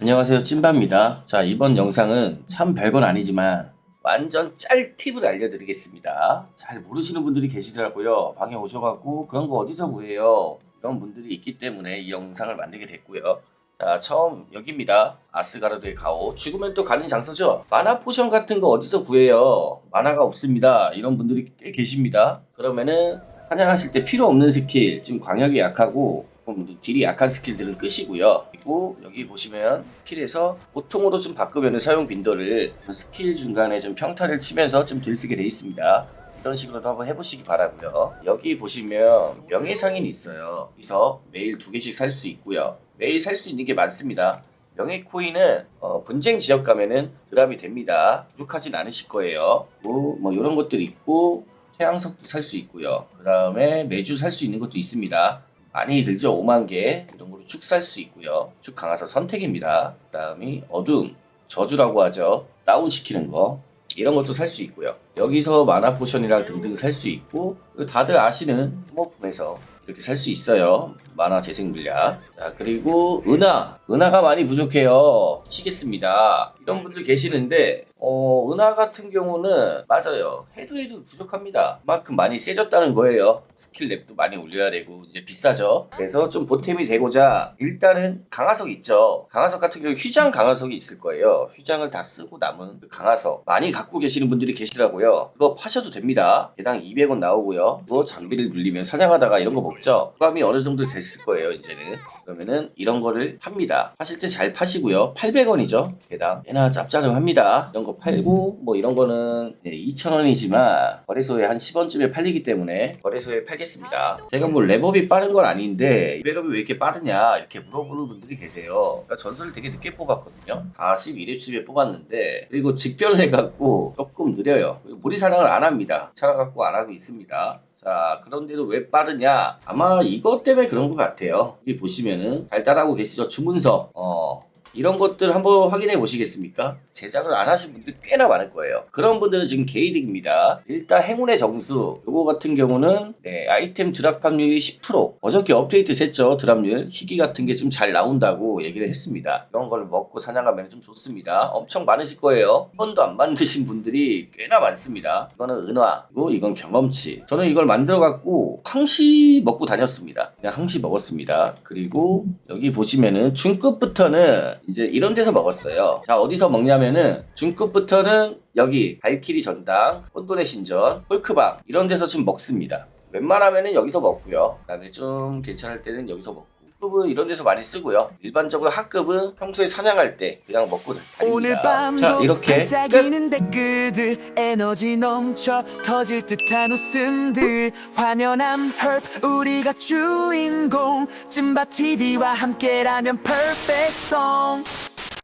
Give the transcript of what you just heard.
안녕하세요 찐바입니다. 자 이번 영상은 참 별건 아니지만 완전 짤 팁을 알려드리겠습니다. 잘 모르시는 분들이 계시더라고요. 방에 오셔갖고 그런 거 어디서 구해요? 이런 분들이 있기 때문에 이 영상을 만들게 됐고요. 자 처음 여기입니다. 아스가르드의 가오. 죽으면 또 가는 장소죠? 만화 포션 같은 거 어디서 구해요? 만화가 없습니다. 이런 분들이 꽤 계십니다. 그러면은 사냥하실 때 필요 없는 스킬 지금 광역이 약하고 분들 딜이 약한 스킬들은 끄시고요. 그리고 여기 보시면 스킬에서 보통으로 좀 바꾸면 사용 빈도를 스킬 중간에 좀 평타를 치면서 좀들 쓰게 돼 있습니다. 이런 식으로도 한번 해보시기 바라고요. 여기 보시면 명예상인 있어요. 그래서 매일 두 개씩 살 수 있고요. 매일 살 수 있는 게 많습니다. 명예 코인은 어, 분쟁 지역 가면은 드랍이 됩니다. 부족하진 않으실 거예요. 뭐, 뭐 이런 것들이 있고 태양석도 살 수 있고요. 그 다음에 매주 살 수 있는 것도 있습니다. 많이 들죠. 5만 개 이런 걸로 축살수 있고요. 축 강화서 선택입니다. 그 다음이 어둠 저주라고 하죠. 다운 시키는 거. 이런 것도 살 수 있고요. 여기서 마나 포션이랑 등등 살 수 있고 다들 아시는 소모품에서 이렇게 살 수 있어요. 만화 재생 물약. 자 그리고 은하. 은하가 많이 부족해요. 미치겠습니다. 이런 분들 계시는데 어 은하 같은 경우는 맞아요. 해도 해도 부족합니다. 그만큼 많이 세졌다는 거예요. 스킬 랩도 많이 올려야 되고 이제 비싸죠. 그래서 좀 보탬이 되고자 일단은 강화석 있죠. 강화석 같은 경우 휘장 강화석이 있을 거예요. 휘장을 다 쓰고 남은 그 강화석 많이 갖고 계시는 분들이 계시더라고요. 그거 파셔도 됩니다. 개당 200원 나오고요 그거 장비를 눌리면 사냥하다가 이런 거 먹죠? 부감이 어느 정도 됐을 거예요 이제는 그러면은 이런 거를 팝니다. 파실 때 잘 파시고요. 800원이죠. 개당 꽤나 짭짤합니다. 이런 거 팔고 뭐 이런 거는 2,000원이지만 거래소에 한 10원쯤에 팔리기 때문에 거래소에 팔겠습니다. 제가 뭐 랩업이 빠른 건 아닌데 랩업이 왜 이렇게 빠르냐 이렇게 물어보는 분들이 계세요. 그러니까 전설을 되게 늦게 뽑았거든요. 41회쯤에 뽑았는데 그리고 직변을 해갖고 조금 느려요. 사냥을 안 합니다. 찾아갖고 안 하고 있습니다 자, 그런데도 왜 빠르냐? 아마 이것 때문에 그런 것 같아요. 여기 보시면은 잘 따라하고 계시죠? 주문서. 어, 이런 것들 한번 확인해 보시겠습니까? 제작을 안 하신 분들이 꽤나 많을 거예요. 그런 분들은 지금 개이득입니다. 일단 행운의 정수. 요거 같은 경우는 네, 아이템 드랍 확률이 10%. 어저께 업데이트 됐죠. 드랍률. 희귀 같은 게 좀 잘 나온다고 얘기를 했습니다. 이런 걸 먹고 사냥하면 좀 좋습니다. 엄청 많으실 거예요. 한 번도 안 만드신 분들이 꽤나 많습니다. 이거는 은화. 그리고 이건 경험치. 저는 이걸 만들어 갖고 항시 먹고 다녔습니다. 그냥 항시 먹었습니다. 그리고 여기 보시면은 중급부터는 이제 이런 데서 먹었어요. 자, 어디서 먹냐면은 중급부터는 여기 발키리 전당, 혼돈의 신전, 홀크방 이런 데서 좀 먹습니다. 웬만하면은 여기서 먹고요. 그다음에 좀 괜찮을 때는 여기서 먹고. 급은 이런 데서 많이 쓰고요. 일반적으로 학급은 평소에 사냥할 때 그냥 먹고 오늘 다닙니다. 밤도 자, 이렇게 끝. 반짝이는 댓글들 에너지 넘쳐 터질 듯한 웃음들 화면함 헐 우리가 주인공 찐밥 TV와 함께라면 perfect song